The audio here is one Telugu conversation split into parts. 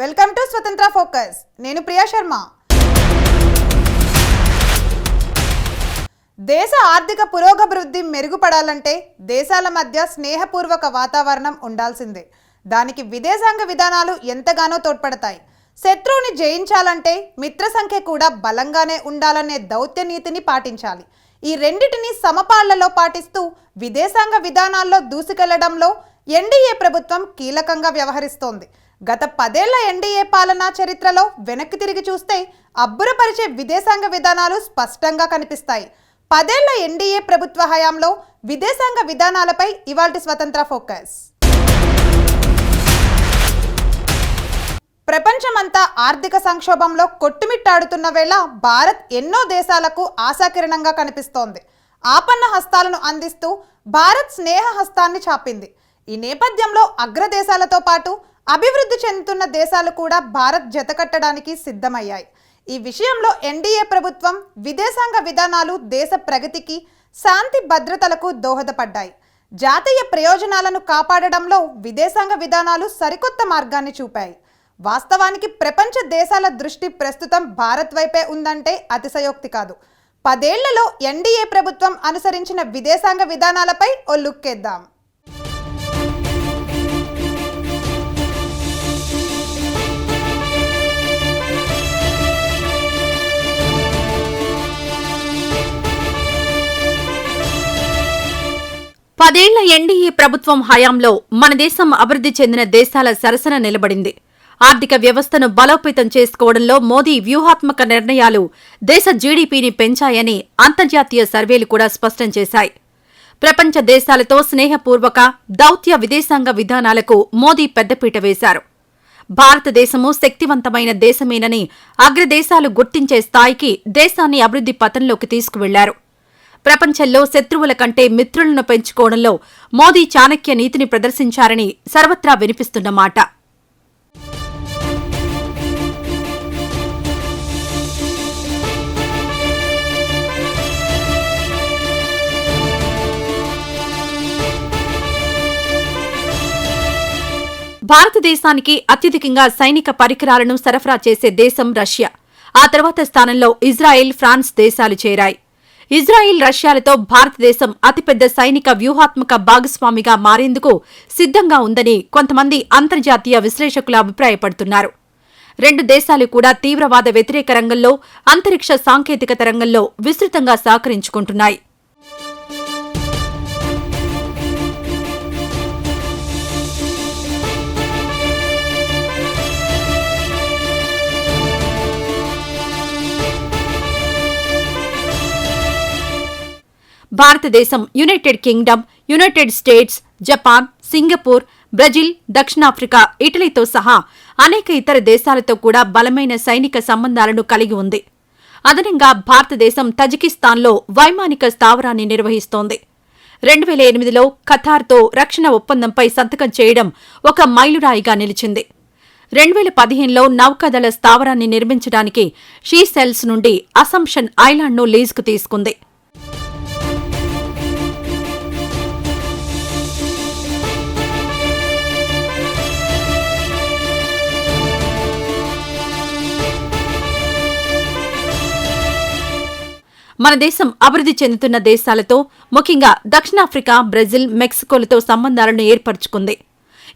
వెల్కమ్ టు స్వతంత్ర ఫోకస్. నేను ప్రియా శర్మ. దేశ ఆర్థిక పురోగభివృద్ధి మెరుగుపడాలంటే దేశాల మధ్య స్నేహపూర్వక వాతావరణం ఉండాల్సిందే. దానికి విదేశాంగ విధానాలు ఎంతగానో తోడ్పడతాయి. శత్రువుని జయించాలంటే మిత్ర సంఖ్య కూడా బలంగానే ఉండాలనే దౌత్య నీతిని పాటించాలి. ఈ రెండిటిని సమపాళ్ళలో పాటిస్తూ విదేశాంగ విధానాల్లో దూసుకెళ్ళడంలో ఎన్డీఏ ప్రభుత్వం కీలకంగా వ్యవహరిస్తోంది. గత పదేళ్ళ ఎన్డీఏ పాలనా చరిత్రలో వెనక్కి తిరిగి చూస్తే అబ్బురపరిచే విదేశాంగ విధానాలు స్పష్టంగా కనిపిస్తాయి. పదేళ్ళ ఎన్డీఏ ప్రభుత్వ హయాంలో విదేశాంగ విధానాలపై ఇవాల్టి స్వతంత్ర ఫోకస్. ప్రపంచమంతా ఆర్థిక సంక్షోభంలో కొట్టుమిట్టాడుతున్న వేళ భారత్ ఎన్నో దేశాలకు ఆశాకిరణంగా కనిపిస్తోంది. ఆపన్న హస్తాలను అందిస్తూ భారత్ స్నేహ హస్తాన్ని చాపింది. ఈ నేపథ్యంలో అగ్రదేశాలతో పాటు అభివృద్ధి చెందుతున్న దేశాలు కూడా భారత్ జతకట్టడానికి సిద్ధమయ్యాయి. ఈ విషయంలో ఎన్డీఏ ప్రభుత్వం విదేశాంగ విధానాలు దేశ ప్రగతికి శాంతి భద్రతలకు దోహదపడ్డాయి. జాతీయ ప్రయోజనాలను కాపాడడంలో విదేశాంగ విధానాలు సరికొత్త మార్గాన్ని చూపాయి. వాస్తవానికి ప్రపంచ దేశాల దృష్టి ప్రస్తుతం భారత్ వైపే ఉందంటే అతిశయోక్తి కాదు. పదేళ్ళలో ఎన్డీఏ ప్రభుత్వం అనుసరించిన విదేశాంగ విధానాలపై ఓ లుక్కేద్దాం. పదేళ్ళ ఎన్డీఏ ప్రభుత్వం హయాంలో మన దేశం అభివృద్ధి చెందిన దేశాల సరసన నిలబడింది. ఆర్థిక వ్యవస్థను బలోపేతం చేసుకోవడంలో మోదీ వ్యూహాత్మక నిర్ణయాలు దేశ జీడీపీని పెంచాయని అంతర్జాతీయ సర్వేలు కూడా స్పష్టం చేశాయి. ప్రపంచ దేశాలతో స్నేహపూర్వక దౌత్య విదేశాంగ విధానాలకు మోదీ పెద్దపీట వేశారు. భారతదేశము శక్తివంతమైన దేశమేనని అగ్రదేశాలు గుర్తించే స్థాయికి దేశాన్ని అభివృద్ధి పథంలోకి తీసుకువెళ్ళారు. ప్రపంచంలో శత్రువుల కంటే మిత్రులను పెంచుకోవడంలో మోదీ చాణక్య నీతిని ప్రదర్శించారని సర్వత్రా వినిపిస్తున్న మాట. భారతదేశానికి అత్యధికంగా సైనిక పరికరాలను సరఫరా చేసే దేశం రష్యా. ఆ తర్వాత స్థానంలో ఇజ్రాయెల్ ఫ్రాన్స్ దేశాలు చేరాయి. ఇజ్రాయిల్ రష్యాలతో భారతదేశం అతిపెద్ద సైనిక వ్యూహాత్మక భాగస్వామిగా మారేందుకు సిద్ధంగా ఉందని కొంతమంది అంతర్జాతీయ విశ్లేషకులు అభిప్రాయపడుతున్నారు. రెండు దేశాలు కూడా తీవ్రవాద వ్యతిరేక రంగంలో అంతరిక్ష సాంకేతికత రంగంలో విస్తృతంగా సహకరించుకుంటున్నాయి. భారతదేశం United Kingdom United States Japan Singapore Brazil దక్షిణాఫ్రికా ఇటలీతో సహా అనేక ఇతర దేశాలతో కూడా బలమైన సైనిక సంబంధాలను కలిగి ఉంది. అదనంగా భారతదేశం తజికిస్తాన్లో వైమానిక స్థావరాన్ని నిర్వహిస్తోంది. రెండు వేల ఎనిమిదిలో ఖతార్తో రక్షణ ఒప్పందంపై సంతకం చేయడం ఒక మైలురాయిగా నిలిచింది. రెండు వేల పదిహేనులో నౌకాదళ స్థావరాన్ని నిర్మించడానికి షీ సెల్స్ నుండి అసంప్షన్ ఐలాండ్ను లీజుకు తీసుకుంది. మన దేశం అభివృద్ధి చెందుతున్న దేశాలతో ముఖ్యంగా దక్షిణాఫ్రికా బ్రెజిల్ మెక్సికోలతో సంబంధాలను ఏర్పరచుకుంది.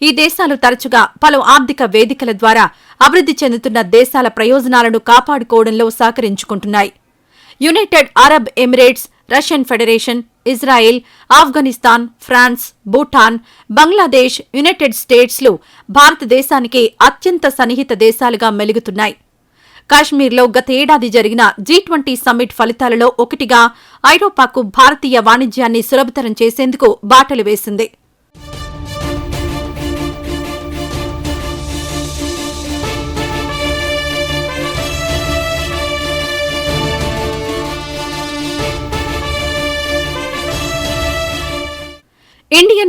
ఈ దేశాలు తరచుగా పలు ఆర్థిక వేదికల ద్వారా అభివృద్ధి చెందుతున్న దేశాల ప్రయోజనాలను కాపాడుకోవడంలో సహకరించుకుంటున్నాయి. United Arab Emirates Russian Federation Israel Afghanistan France Bhutan Bangladesh United స్టేట్స్లు భారతదేశానికి అత్యంత సన్నిహిత దేశాలుగా మెలుగుతున్నాయి. కాశ్మీర్లో గత ఏడాది జరిగిన జీ ట్వంటీ సమ్మిట్ ఫలితాలలో ఒకటిగా ఐరోపాకు భారతీయ వాణిజ్యాన్ని సులభతరం చేసేందుకు బాటలు వేసింది.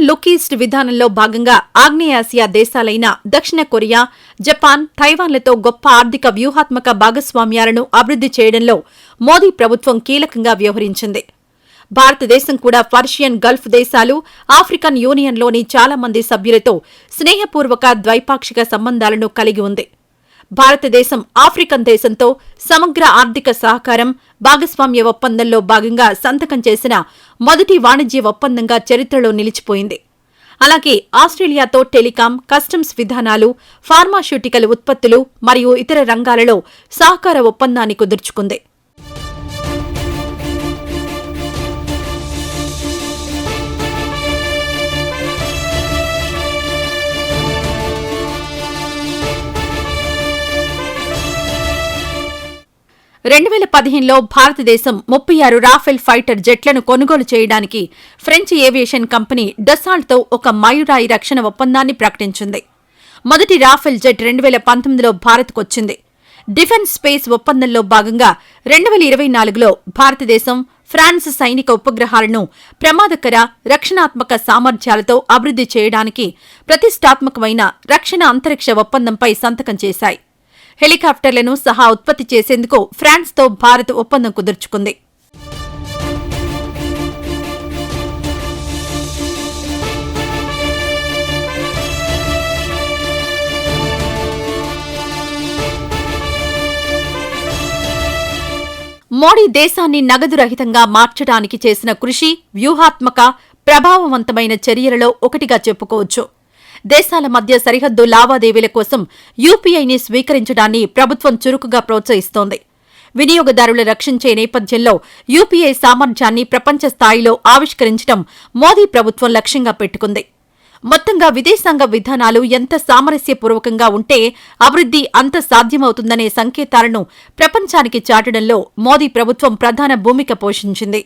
లుక్ ఈస్ట్ విధానంలో భాగంగా ఆగ్నేయాసియా దేశాలైన దక్షిణ కొరియా జపాన్ తైవాన్లతో గొప్ప ఆర్థిక వ్యూహాత్మక భాగస్వామ్యాలను అభివృద్ధి చేయడంలో మోదీ ప్రభుత్వం కీలకంగా వ్యవహరించింది. భారతదేశం కూడా పర్షియన్ గల్ఫ్ దేశాలు ఆఫ్రికన్ యూనియన్లోని చాలా మంది సభ్యులతో స్నేహపూర్వక ద్వైపాక్షిక సంబంధాలను కలిగి ఉంది. భారతదేశం ఆఫ్రికన్ దేశంతో సమగ్ర ఆర్థిక సహకారం భాగస్వామ్య ఒప్పందంలో భాగంగా సంతకం చేసిన మొదటి వాణిజ్య ఒప్పందంగా చరిత్రలో నిలిచిపోయింది. అలాగే ఆస్ట్రేలియాతో టెలికాం కస్టమ్స్ విధానాలు ఫార్మాస్యూటికల్ ఉత్పత్తులు మరియు ఇతర రంగాలలో సహకార ఒప్పందాన్ని కుదుర్చుకుంది. రెండు వేల పదిహేనులో భారతదేశం ముప్పై ఆరు రాఫెల్ ఫైటర్ జెట్లను కొనుగోలు చేయడానికి ఫ్రెంచ్ ఏవియేషన్ కంపెనీ డసాల్ట్తో ఒక మయురాయి రక్షణ ఒప్పందాన్ని ప్రకటించింది. మొదటి రాఫెల్ జెట్ రెండు వేల పంతొమ్మిదిలో భారత్కొచ్చింది. డిఫెన్స్ స్పేస్ ఒప్పందంలో భాగంగా రెండు వేల ఇరవై నాలుగులో భారతదేశం ఫ్రాన్స్ సైనిక ఉపగ్రహాలను ప్రమాదకర రక్షణాత్మక సామర్థ్యాలతో అభివృద్ధి చేయడానికి ప్రతిష్టాత్మకమైన రక్షణ అంతరిక్ష ఒప్పందంపై సంతకం చేశాయి. హెలికాప్టర్లను సహా ఉత్పత్తి చేసేందుకు ఫ్రాన్స్తో భారత్ ఒప్పందం కుదుర్చుకుంది. మోడీ దేశాన్ని నగదు రహితంగా మార్చడానికి చేసిన కృషి వ్యూహాత్మక ప్రభావవంతమైన చర్యలలో ఒకటిగా చెప్పుకోవచ్చు. దేశాల మధ్య సరిహద్దు లావాదేవీల కోసం యూపీఐని స్వీకరించడాన్ని ప్రభుత్వం చురుకుగా ప్రోత్సహిస్తోంది. వినియోగదారులు రక్షించే నేపథ్యంలో యూపీఐ సామర్థ్యాన్ని ప్రపంచ స్థాయిలో ఆవిష్కరించడం మోదీ ప్రభుత్వం లక్ష్యంగా పెట్టుకుంది. మొత్తంగా విదేశాంగ విధానాలు ఎంత సామరస్యపూర్వకంగా ఉంటే అభివృద్ధి అంత సాధ్యమవుతుందనే సంకేతాలను ప్రపంచానికి చాటడంలో మోదీ ప్రభుత్వం ప్రధాన భూమిక పోషించింది.